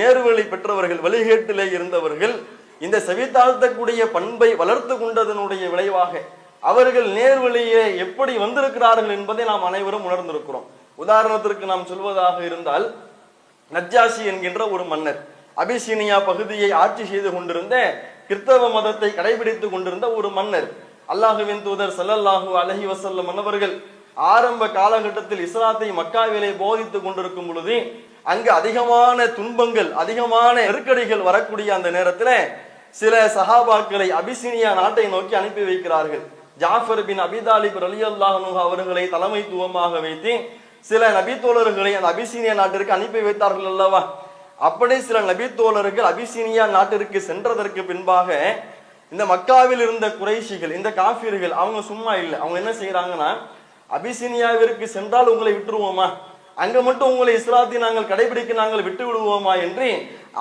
நேர்வழி பெற்றவர்கள் வழிகேட்டிலே இருந்தவர்கள் இந்த செவித்தாழ்த்தக்கூடிய பண்பை வளர்த்து கொண்டதனுடைய விளைவாக அவர்கள் நேர்வழியே எப்படி வந்திருக்கிறார்கள் என்பதை நாம் அனைவரும் உணர்ந்திருக்கிறோம். உதாரணத்திற்கு நாம் சொல்வதாக இருந்தால் நஜ்ஜாசி என்கின்ற ஒரு மன்னர் அபிசீனியா பகுதியை ஆட்சி செய்து கொண்டிருந்த கிறிஸ்தவ மதத்தை கடைபிடித்துக் கொண்டிருந்த ஒரு மன்னர் அல்லாஹுவின் தூதர் சல்லல்லாஹு அலஹி வசல்லம் மன்னவர்கள் ஆரம்ப காலகட்டத்தில் இஸ்லாத்தை மக்காவிலே போதித்து கொண்டிருக்கும் பொழுது அங்கு அதிகமான துன்பங்கள் அதிகமான நெருக்கடிகள் வரக்கூடிய அந்த நேரத்தில் சில சஹாபாக்களை அபிசீனியா நாட்டை நோக்கி அனுப்பி வைக்கிறார்கள். ஜாஃபர் பின் அபிதாலிப் ரலியல்லாஹு அவர்களை தலைமைத்துவமாக வைத்து சில நபித்தோழர்களை அந்த அபிசீனியா நாட்டிற்கு அனுப்பி வைத்தார்கள் அல்லவா? அப்படி சில நபித்தோழர்கள் அபிசீனியா நாட்டிற்கு சென்றதற்கு பின்பாக இந்த மக்காவில் இருந்த குறைஷிகள் இந்த காஃபிர்கள் அவங்க சும்மா இல்லை. அவங்க என்ன செய்யறாங்கன்னா அபிசீனியாவிற்கு சென்றால் உங்களை விட்டுருவோமா? அங்க மட்டும் உங்களை இஸ்லாத்தை நாங்கள் கடைபிடிக்க நாங்கள் விட்டு விடுவோமா என்று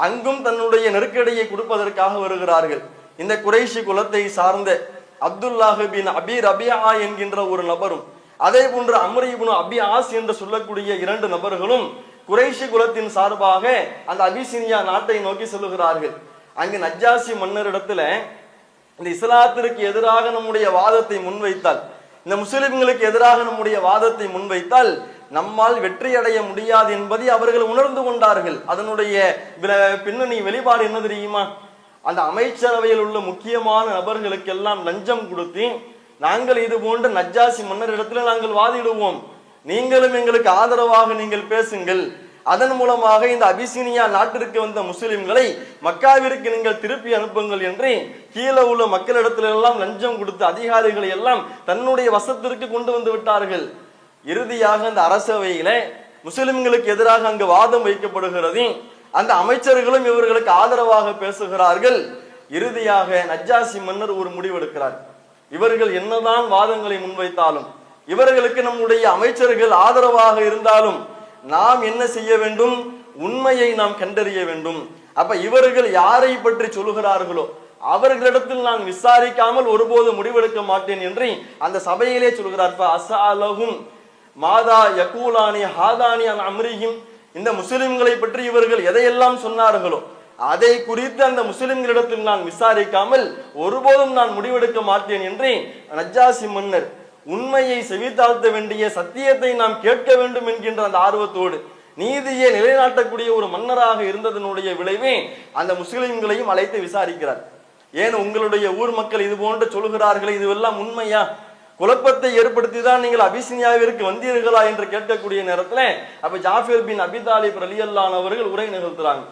அங்கும் தன்னுடைய நெருக்கடியை கொடுப்பதற்காக வருகிறார்கள். இந்த குறைஷி குலத்தை சார்ந்த அப்துல்லாஹு பின் அபி ரபியா என்கின்ற ஒரு நபரும் அதே போன்று அம்ரிபுன் அபி ஆஸ் என்று சொல்லக்கூடிய இரண்டு நபர்களும் குறைஷி குலத்தின் சார்பாக அந்த அபிசீனியா நாட்டை நோக்கி செல்லுகிறார்கள். அங்கு நஜ்ஜாசி மன்னரிடத்துல இந்த இஸ்லாத்திற்கு எதிராக நம்முடைய வாதத்தை முன்வைத்தால் இந்த முஸ்லிம்களுக்கு எதிராக நம்முடைய வாதத்தை முன்வைத்தால் நம்மால் வெற்றி அடைய முடியாது என்பதை அவர்கள் உணர்ந்து கொண்டார்கள். அதனுடைய பின்னணி வெளிப்பாடு என்ன தெரியுமா? அந்த அமைச்சரவையில் உள்ள முக்கியமான நபர்களுக்கெல்லாம் லஞ்சம் கொடுத்து நாங்கள் இது போன்ற நஜ்ஜாசி மன்னரிடத்துல நாங்கள் வாதிடுவோம். நீங்களும் எங்களுக்கு ஆதரவாக நீங்கள் பேசுங்கள். அதன் மூலமாக இந்த அபிசீனியா நாட்டிற்கு வந்த முஸ்லிம்களை மக்காவிற்கு நீங்கள் திருப்பி அனுப்புங்கள் என்று கீழே உள்ள மக்களிடத்துல எல்லாம் லஞ்சம் கொடுத்து அதிகாரிகளை எல்லாம் தன்னுடைய வசத்திற்கு கொண்டு வந்து விட்டார்கள். இறுதியாக அந்த அரசவையில முஸ்லிம்களுக்கு எதிராக அங்கு வாதம் வைக்கப்படுகிறது. அந்த அமைச்சர்களும் இவர்களுக்கு ஆதரவாக பேசுகிறார்கள். இறுதியாக நஜ்ஜாசி மன்னர் ஒரு முடிவெடுக்கிறார். இவர்கள் என்னதான் வாதங்களை முன்வைத்தாலும் இவர்களுக்கு நம்முடைய அமைச்சர்கள் ஆதரவாக இருந்தாலும் நாம் என்ன செய்ய வேண்டும்? உண்மையை நாம் கண்டறிய வேண்டும். அப்ப இவர்கள் யாரை பற்றி சொல்லுகிறார்களோ அவர்களிடத்தில் நான் விசாரிக்காமல் ஒருபோது முடிவெடுக்க மாட்டேன் என்று அந்த சபையிலே சொல்கிறார். அசாலகும் மாதா யகூலானி ஹாதானி அன் அம்ரிஹிம். இந்த முஸ்லிம்களை பற்றி இவர்கள் எதையெல்லாம் சொன்னார்களோ அதை குறித்து அந்த முஸ்லிம்களிடத்தில் நான் விசாரிக்காமல் ஒருபோதும் நான் முடிவெடுக்க மாட்டேன் என்று நஜாசி மன்னர் உண்மையை செவித்தாழ்த்த வேண்டிய சத்தியத்தை நாம் கேட்க வேண்டும் என்கின்ற அந்த ஆர்வத்தோடு நீதியை நிலைநாட்டக்கூடிய ஒரு மன்னராக இருந்ததனுடைய விளைவே அந்த முஸ்லிம்களையும் அழைத்து விசாரிக்கிறார். ஏன் உங்களுடைய ஊர் மக்கள் இது போன்று சொல்கிறார்களே இதுவெல்லாம் உண்மையா? குழப்பத்தை ஏற்படுத்தி தான் நீங்கள் அபிசினியாவிற்கு வந்தீர்களா என்று கேட்கக்கூடிய நேரத்தில் அப்ப ஜாஃபிர் பின் அபிதாலிப் ரலியல்லான் அவர்கள் உரை நிகழ்த்துறாங்க.